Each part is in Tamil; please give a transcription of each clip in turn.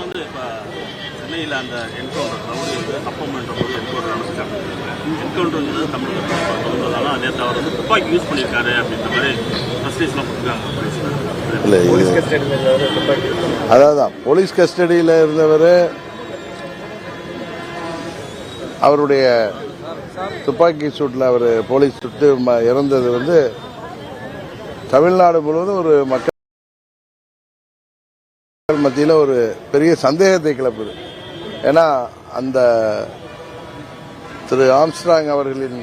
தொடர்ந்து இப்போ சென்னையில் அந்த என்கவுண்டர் ரவுடி வந்து அப்பம் என்ற போது என்கவுண்டர் நடந்துச்சாங்க என்கவுண்டர்ங்கிறது தமிழகத்தில் தொடர்ந்தது ஆனால் நேற்று அவர் வந்து துப்பாக்கி யூஸ் பண்ணியிருக்காரு அப்படின்ற மாதிரி ப்ரெஸ்லீஸ்லாம் கொடுத்துருக்காங்க அதான் போலீஸ் கஸ்டடியில் இருந்தவர் அவருடைய துப்பாக்கி சூட்டில் அவர் போலீஸ் சுட்டு இறந்தது வந்து தமிழ்நாடு முழுவதும் ஒரு மக்கள் மத்தியில் ஒரு பெரிய சந்தேகத்தை கிளப்புது. ஏன்னா அந்த திரு ஆம்ஸ்ட்ராங் அவர்களின்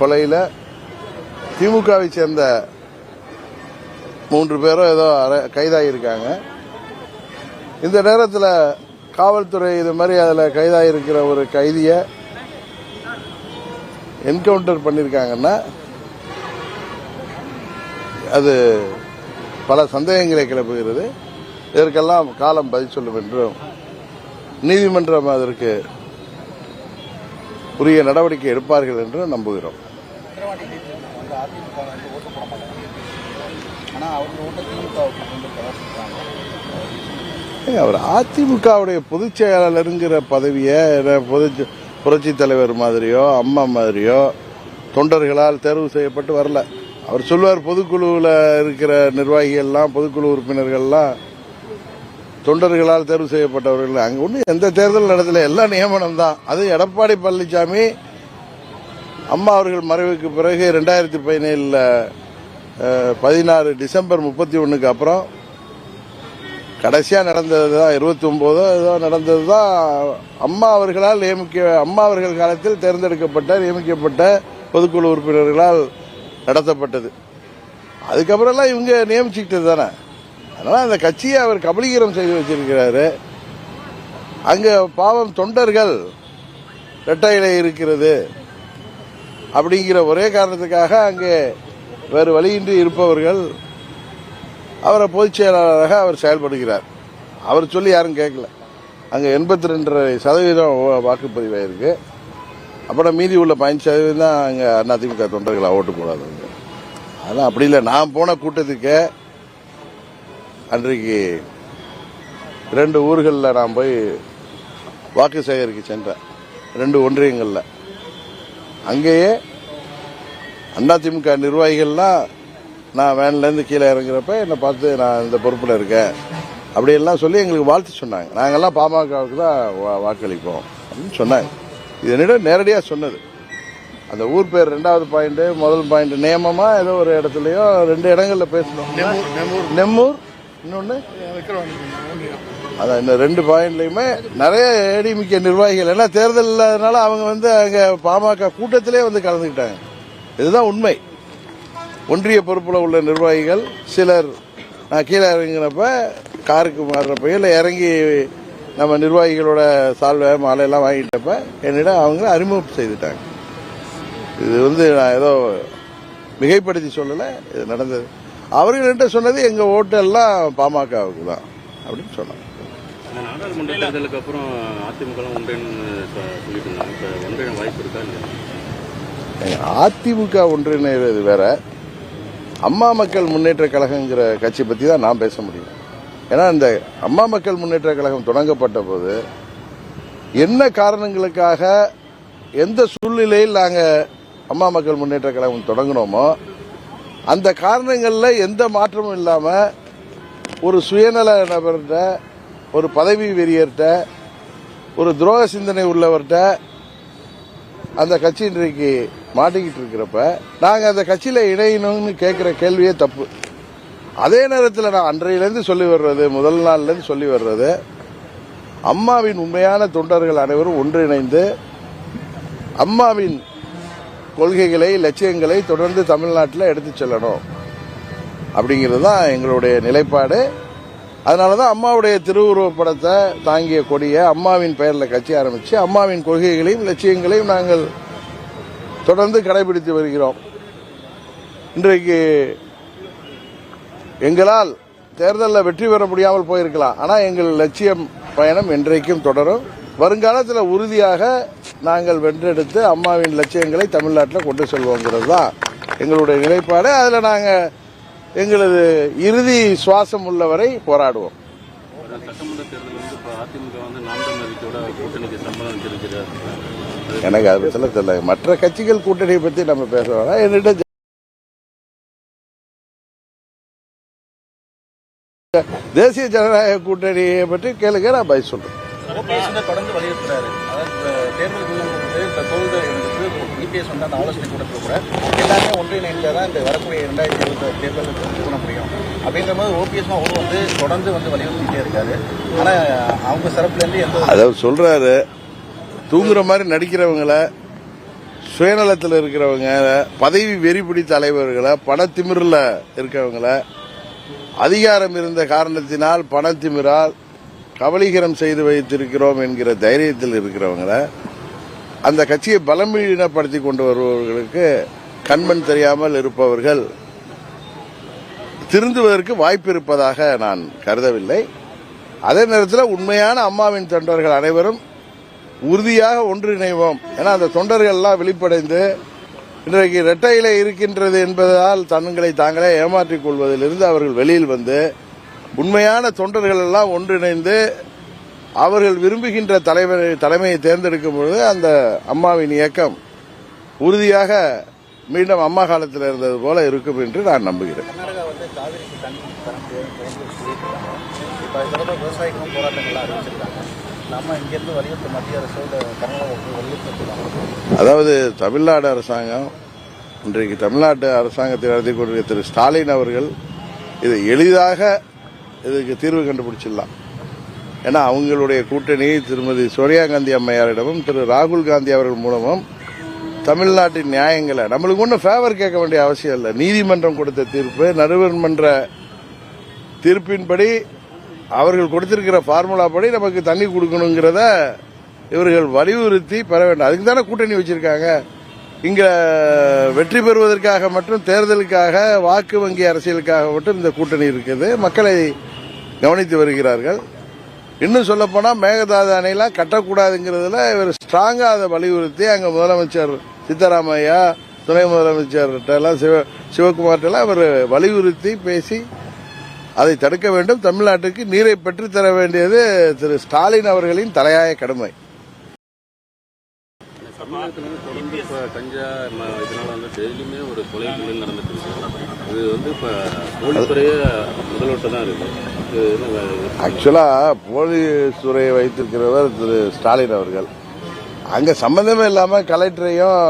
கொலையில் திமுகவை சேர்ந்த மூன்று பேரும் ஏதோ கைதாகியிருக்காங்க. இந்த நேரத்தில் காவல்துறை இது மாதிரி அதில் கைதாகியிருக்கிற ஒரு கைதியை என்கவுண்டர் பண்ணியிருக்காங்கன்னா அது பல சந்தேகங்களை கிளப்புகிறது. இதற்கெல்லாம் காலம் பதில் சொல்லும் என்றும் நீதிமன்றம் அதற்கு உரிய நடவடிக்கை எடுப்பார்கள் என்று நம்புகிறோம். அவர் அதிமுகவுடைய பொதுச் செயலாளருங்கிற பதவியை பொது புரட்சி தலைவர் மாதிரியோ அம்மா மாதிரியோ தொண்டர்களால் தேர்வு செய்யப்பட்டு வரல. அவர் சொல்லுவார் பொதுக்குழுவில் இருக்கிற நிர்வாகிகள்லாம் பொதுக்குழு உறுப்பினர்கள்லாம் தொண்டர்களால் தேர்வு செய்யப்பட்டவர்கள். அங்கே ஒன்றும் எந்த தேர்தல் நடத்தல. எல்லாம் நியமனம் தான் அது எடப்பாடி பழனிசாமி அம்மா அவர்கள் மறைவுக்கு பிறகு ரெண்டாயிரத்தி பதினேழில் பதினாறு டிசம்பர் முப்பத்தி ஒன்றுக்கு அப்புறம் கடைசியாக நடந்தது தான் இருபத்தி ஒம்போதோ ஏதோ நடந்தது தான் அம்மா அவர்களால் நியமிக்க அம்மா அவர்கள் காலத்தில் தேர்ந்தெடுக்கப்பட்ட நியமிக்கப்பட்ட பொதுக்குழு உறுப்பினர்களால் நடத்தப்பட்டது. அதுக்கப்புறம்லாம் இவங்க நியமிச்சுக்கிட்டது தானே. அதனால் அந்த கட்சியை அவர் கபலீகரம் செய்து வச்சிருக்கிறாரு. அங்கே பாவம் தொண்டர்கள் இரட்டை இருக்கிறது அப்படிங்கிற ஒரே காரணத்துக்காக அங்கே வேறு வழியின்றி இருப்பவர்கள் அவரை பொதுச் செயலாளராக அவர் செயல்படுகிறார். அவர் சொல்லி யாரும் கேட்கல. அங்கே எண்பத்தி ரெண்டரை சதவீதம் வாக்குப்பதிவாயிருக்கு. அப்புறம் மீதி உள்ள பதினஞ்சு சதவீதம் தான் அங்கே அதிமுக தொண்டர்களை ஓட்டு போடாதவங்க அதெல்லாம் அப்படி இல்லை. நான் போன கூட்டத்துக்கு அன்றைக்கு ரெண்டு ஊர்களில் நான் போய் வாக்கு சேகரிக்க சென்றேன். ரெண்டு ஒன்றியங்களில். அங்கேயே அதிமுக நிர்வாகிகள்லாம் நான் வேன்லேருந்து கீழே இறங்குறப்ப என்னை பார்த்து நான் இந்த பொறுப்பில் இருக்கேன். அப்படியெல்லாம் சொல்லி எங்களுக்கு வாழ்த்து சொன்னாங்க. நாங்கள்லாம் பாமகவுக்கு தான் வா- வாக்களிப்போம் அப்படின்னு சொன்னாங்க. இது என்னிடம் நேரடியாக சொன்னது? அந்த ஊர் பேர் ரெண்டாவது பாயிண்ட் முதல் பாயிண்ட் நியமமா ஏதோ ஒரு இடத்துலயோ ரெண்டு இடங்கள்ல பேசணும் நெம்மூர் இன்னொன்னு? அதான் இந்த ரெண்டு பாயிண்ட்லயுமே நிறைய ஏடிமிக்க நிர்வாகிகள். ஏன்னா தேர்தல் இல்லாதனால அவங்க வந்து அங்க பாமக கூட்டத்திலே வந்து கலந்துக்கிட்டாங்க. இதுதான் உண்மை. ஒன்றிய பொறுப்புல உள்ள நிர்வாகிகள் சிலர் நான் கீழே இறங்கினப்ப காருக்கு மாறுறப்ப இல்லை இறங்கி நம்ம நிர்வாகிகளோட சால்வை மாலையெல்லாம் வாங்கிட்டப்ப என்னிடம் அவங்க அறிமுகம் செய்துட்டாங்க. இது வந்து நான் ஏதோ மிகைப்படுத்தி சொல்லலை இது நடந்தது. அவர்கள்ட்ட சொன்னது எங்கள் ஓட்டெல்லாம் பாமகவுக்கு தான் அப்படின்னு சொன்னாங்க. நாடாளுமன்ற தேர்தலுக்கு அப்புறம் சொ- சொல்லிட்டு இருந்தாங்க வாய்ப்பு இருக்கா அதிமுக ஒன்றிணைவது வேற. அம்மா மக்கள் முன்னேற்ற கழகங்கிற கட்சி பற்றி தான் நான் பேச முடியும். ஏன்னா இந்த அம்மா மக்கள் முன்னேற்ற கழகம் தொடங்கப்பட்ட போது என்ன காரணங்களுக்காக எந்த சூழ்நிலையில் நாங்கள் அம்மா மக்கள் முன்னேற்ற கழகம் தொடங்கினோமோ அந்த காரணங்களில் எந்த மாற்றமும் இல்லாமல் ஒரு சுயநல நபர்கிட்ட ஒரு பதவி வெறியர்கிட்ட ஒரு துரோக சிந்தனை உள்ளவர்கிட்ட அந்த கட்சி இன்றைக்கு மாட்டிக்கிட்டு இருக்கிறப்ப நாங்கள் அந்த கட்சியில் இணையணும்னு கேட்குற கேள்வியே தப்பு. அதே நேரத்தில் நான் அன்றையிலேருந்து சொல்லி வர்றது முதல் நாள்லேருந்து சொல்லி வர்றது அம்மாவின் உண்மையான தொண்டர்கள் அனைவரும் ஒன்றிணைந்து அம்மாவின் கொள்கைகளை லட்சியங்களை தொடர்ந்து தமிழ்நாட்டில் எடுத்துச் செல்லணும். அப்படிங்கிறது தான் எங்களுடைய நிலைப்பாடு. அதனால தான் அம்மாவுடைய திருவுருவப் படத்தை தாங்கிய கொடியை அம்மாவின் பெயரில் கட்சி ஆரம்பித்து அம்மாவின் கொள்கைகளையும் லட்சியங்களையும் நாங்கள் தொடர்ந்து கடைபிடித்து வருகிறோம். இன்றைக்கு எங்களால் தேர்தலில் வெற்றி பெற முடியாமல் போயிருக்கலாம். ஆனால் எங்கள் லட்சியம் பயணம் என்றைக்கும் தொடரும். வருங்காலத்தில் உறுதியாக நாங்கள் வென்றெடுத்து அம்மாவின் லட்சியங்களை தமிழ்நாட்டில் கொண்டு செல்வோங்கிறது தான் எங்களுடைய நிலைப்பாடு. அதில் நாங்கள் எங்களது இறுதி சுவாசம் உள்ளவரை போராடுவோம். எனக்கு அதை பற்றிலாம் தெரியல. மற்ற கட்சிகள் கூட்டணியை பற்றி நம்ம பேச வேணாம் என்னிட்ட தேசிய ஜனநாயக கூட்டணியை பற்றி கேளுங்க நான் பதில் சொல்றேன். தொடர்ந்து வலியுறுத்துறாரு. எல்லாமே ஒன்றிணைந்து தான் இந்த வரக்கூடிய இரண்டாயிரத்தி இருபத்தி தேர்தல் இது பண்ண முடியும். அப்படின்ற மாதிரி ஓபிஎஸ் அவரும் வந்து தொடர்ந்து வந்து வலியுறுத்திட்டே இருக்காரு. ஆனா அவங்க தரப்புல இருந்து எந்த அதாவது சொல்றாரு. தூங்குற மாதிரி நடிக்கிறவங்கள சுயநலத்தில் இருக்கிறவங்க பதவி வெறி பிடித்த தலைவர்களை பணத்திமிரில் இருக்கிறவங்கள அதிகாரம் இருந்த காரணத்தினால் பணத்திமிரால் கபலீகரம் செய்து வைத்திருக்கிறோம் என்கிற தைரியத்தில் இருக்கிறவங்கள அந்த கட்சியை பலமீனப்படுத்தி கொண்டு வருபவர்களுக்கு கண்மண் தெரியாமல் இருப்பவர்கள் திருந்துவதற்கு வாய்ப்பு இருப்பதாக நான் கருதவில்லை. அதே நேரத்தில் உண்மையான அம்மாவின் தொண்டர்கள் அனைவரும் உறுதியாக ஒன்றிணைவோம். ஏன்னா அந்த தொண்டர்கள்லாம் வெளிப்படைந்து இன்றைக்கு இரட்டையில இருக்கின்றது என்பதால் தங்களை தாங்களே ஏமாற்றிக் கொள்வதிலிருந்து அவர்கள் வெளியில் வந்து உண்மையான தொண்டர்கள் எல்லாம் ஒன்றிணைந்து அவர்கள் விரும்புகின்ற தலைவர் தலைமையை தேர்ந்தெடுக்கும் பொழுது அந்த அம்மாவின் இயக்கம் உறுதியாக மீண்டும் அம்மா காலத்தில் இருந்தது போல இருக்கும் என்று நான் நம்புகிறேன். விவசாயிகளும் அறிவிச்சிருக்காங்க நம்ம அதாவது தமிழ்நாடு அரசாங்கம் இன்றைக்கு தமிழ்நாட்டு அரசாங்கத்தை நடத்தி கொண்டிருக்கிற திரு ஸ்டாலின் அவர்கள் இது எளிதாக இதுக்கு தீர்வு கண்டுபிடிச்சிடலாம். ஏன்னா அவங்களுடைய கூட்டணி திருமதி சோனியா காந்தி அம்மையாரிடமும் திரு ராகுல் காந்தி அவர்கள் மூலமும் தமிழ்நாட்டின் நியாயங்களை நம்மளுக்கு ஒன்றும் ஃபேவர் கேட்க வேண்டிய அவசியம் இல்லை. நீதிமன்றம் கொடுத்த தீர்ப்பு நடுவர்மன்ற தீர்ப்பின்படி அவர்கள் கொடுத்திருக்கிற ஃபார்முலா படி நமக்கு தண்ணி கொடுக்கணுங்கிறத இவர்கள் வலியுறுத்தி பெற வேண்டும். அதுக்கு தானே கூட்டணி வச்சிருக்காங்க. இங்க வெற்றி பெறுவதற்காக மட்டும் தேர்தலுக்காக வாக்கு வங்கி அரசியலுக்காக மட்டும் இந்த கூட்டணி இருக்குது. மக்களை கவனித்து வருகிறார்கள். இன்னும் சொல்ல போனா மேகதாது அணையெல்லாம் கட்டக்கூடாதுங்கிறதுல இவர் ஸ்ட்ராங்கா அதை வலியுறுத்தி அங்க முதலமைச்சர் சித்தராமையா துணை முதலமைச்சர் எல்லாம் சிவ சிவகுமார்ட்டெல்லாம் அவர் வலியுறுத்தி பேசி அதை தடுக்க வேண்டும். தமிழ்நாட்டுக்கு நீரை பெற்றுத்தர வேண்டியது திரு ஸ்டாலின் அவர்களின் தலையாய கடமை. ஆக்சுவலா போலீஸ் துறையை வைத்திருக்கிறவர் திரு ஸ்டாலின் அவர்கள். அங்க சம்பந்தமே இல்லாம கலெக்டரையும்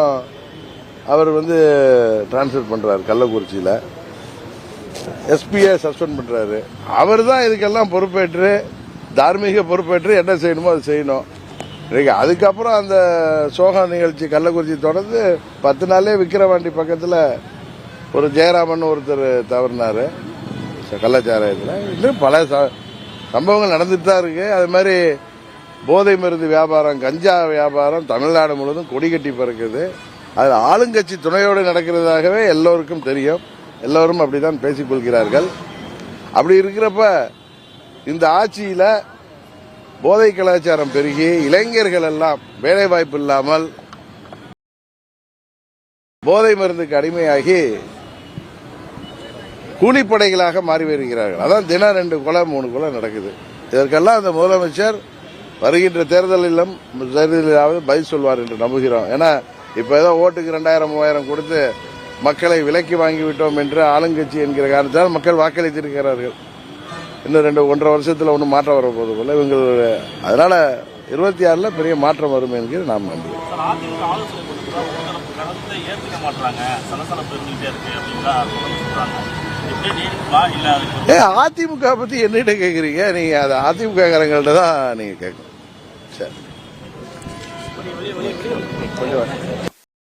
அவர் வந்து டிரான்ஸ்ஃபர் பண்றாரு கள்ளக்குறிச்சியில. எஸ்பியை சஸ்பெண்ட் பண்றாரு. அவர் தான் இதுக்கெல்லாம் பொறுப்பேற்று தார்மீக பொறுப்பேற்று என்ன செய்யணுமோ அது செய்யணும். இன்னைக்கு அதுக்கப்புறம் அந்த சோக நிகழ்ச்சி கள்ளக்குறிச்சி தொடர்ந்து பத்து நாளே விக்கிரவாண்டி பக்கத்தில் ஒரு ஜெயராமன் ஒருத்தர் தவறினார். கள்ளச்சாராயத்தில் இன்னும் பல ச- சம்பவங்கள் நடந்துட்டு தான் இருக்கு. அது மாதிரி போதை மருந்து வியாபாரம் கஞ்சா வியாபாரம் தமிழ்நாடு முழுவதும் கொடி கட்டி பறக்குது. அது ஆளுங்கட்சி துணையோடு நடக்கிறதாகவே எல்லோருக்கும் தெரியும். எல்லோரும் அப்படிதான் பேசிக்கொள்கிறார்கள் அப்படி இருக்கிறப்ப இந்த ஆட்சியில போதை கலாச்சாரம் பெருகி இளைஞர்கள் எல்லாம் வேலைவாய்ப்பு இல்லாமல் போதை மருந்துக்கு அடிமையாகி கூலிப்படைகளாக மாறி வருகிறார்கள். அதான் தினம் ரெண்டு கொலை மூணு கொலை நடக்குது. இதற்கெல்லாம் அந்த முதலமைச்சர் வருகின்ற தேர்தலிலும் தேர்தலிலாவது பதில் சொல்வார் என்று நம்புகிறோம். ஏன்னா இப்போ ஏதோ ஓட்டுக்கு ரெண்டாயிரம் மூவாயிரம் கொடுத்து மக்களை விலக்கி வாங்கிவிட்டோம் என்று ஆளுங்கட்சி என்கிற காரணத்தால் மக்கள் வாக்களித்திருக்கிறார்கள். இன்னும் ரெண்டு ஒன்றரை வருஷத்துல ஒன்றும் மாற்றம் வரப்போது போல இவங்களுடைய அதனால இருபத்தி ஆறுல பெரிய மாற்றம் வரும் என்கிற நாம் நம்புகிறோம். இல்ல ஏ அதிமுக பத்தி என்னிட்ட கேக்குறீங்க? நீங்க அது அதிமுக காரங்கள்ட்ட தான் நீங்க கேட்கணும். சரி. கொஞ்சம்.